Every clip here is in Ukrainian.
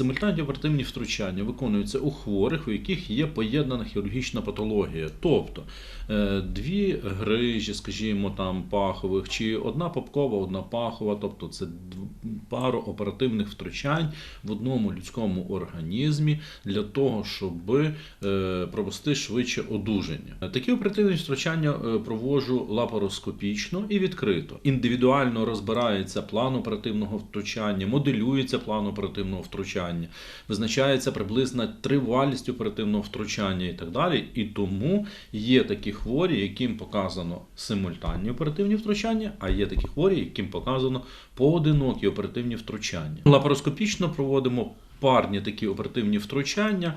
Симультанні оперативні втручання виконуються у хворих, у яких є поєднана хірургічна патологія. Тобто е, дві грижі, скажімо, там пахових, чи одна попкова, одна пахова, тобто це пару оперативних втручань в одному людському організмі для того, щоб е, провести швидше одужання. Такі оперативні втручання е, проводжу лапароскопічно і відкрито. Індивідуально розбирається план оперативного втручання, моделюється план оперативного втручання, визначається приблизна тривалість оперативного втручання і так далі. І тому є такі хворі, яким показано симультанні оперативні втручання, а є такі хворі, яким показано поодинокі оперативні втручання. Лапароскопічно проводимо парні такі оперативні втручання.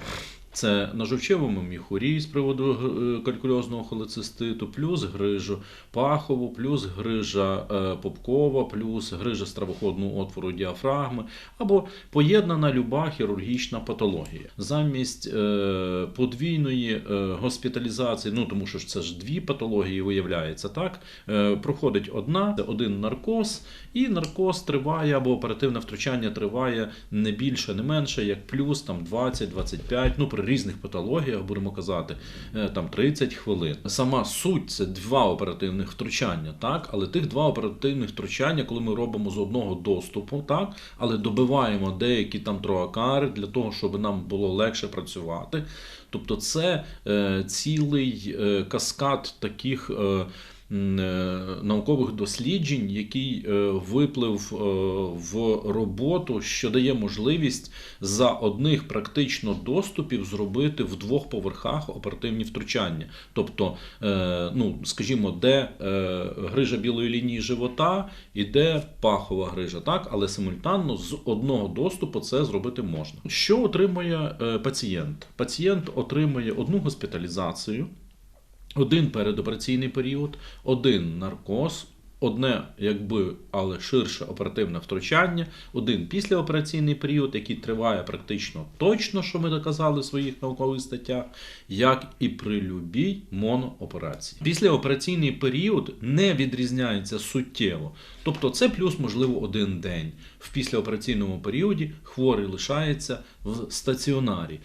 Це на жовчевому міхурі з приводу е, калькульозного холециститу, плюс грижу пахову, плюс грижа е, попкова, плюс грижа стравоходного отвору діафрагми, або поєднана люба хірургічна патологія. Замість е, подвійної госпіталізації, ну тому що це ж дві патології виявляється, так проходить одна, це один наркоз, і наркоз триває або оперативне втручання триває не більше, не менше, як плюс там 20-25, ну при різних патологіях будемо казати, е, там 30 хвилин. Сама суть це два оперативних втручання, так, але тих два оперативних втручання, коли ми робимо з одного доступу, так, але добиваємо деякі там троакари для того, щоб нам було легше працювати. Тобто, це е, цілий е, каскад таких. Е, Наукових досліджень, який е, виплив е, в роботу, що дає можливість за одних практично доступів зробити в двох поверхах оперативні втручання. Тобто, е, ну, скажімо, де е, грижа білої лінії живота і де пахова грижа, так? але симультанно з одного доступу це зробити можна. Що отримує е, пацієнт? Пацієнт отримує одну госпіталізацію. Один передопераційний період, один наркоз, одне, якби, але ширше оперативне втручання, один післяопераційний період, який триває практично точно, що ми доказали в своїх наукових статтях, як і при любій монооперації. Післяопераційний період не відрізняється суттєво. Тобто це плюс, можливо, один день. В післяопераційному періоді хворий лишається в стаціонарі.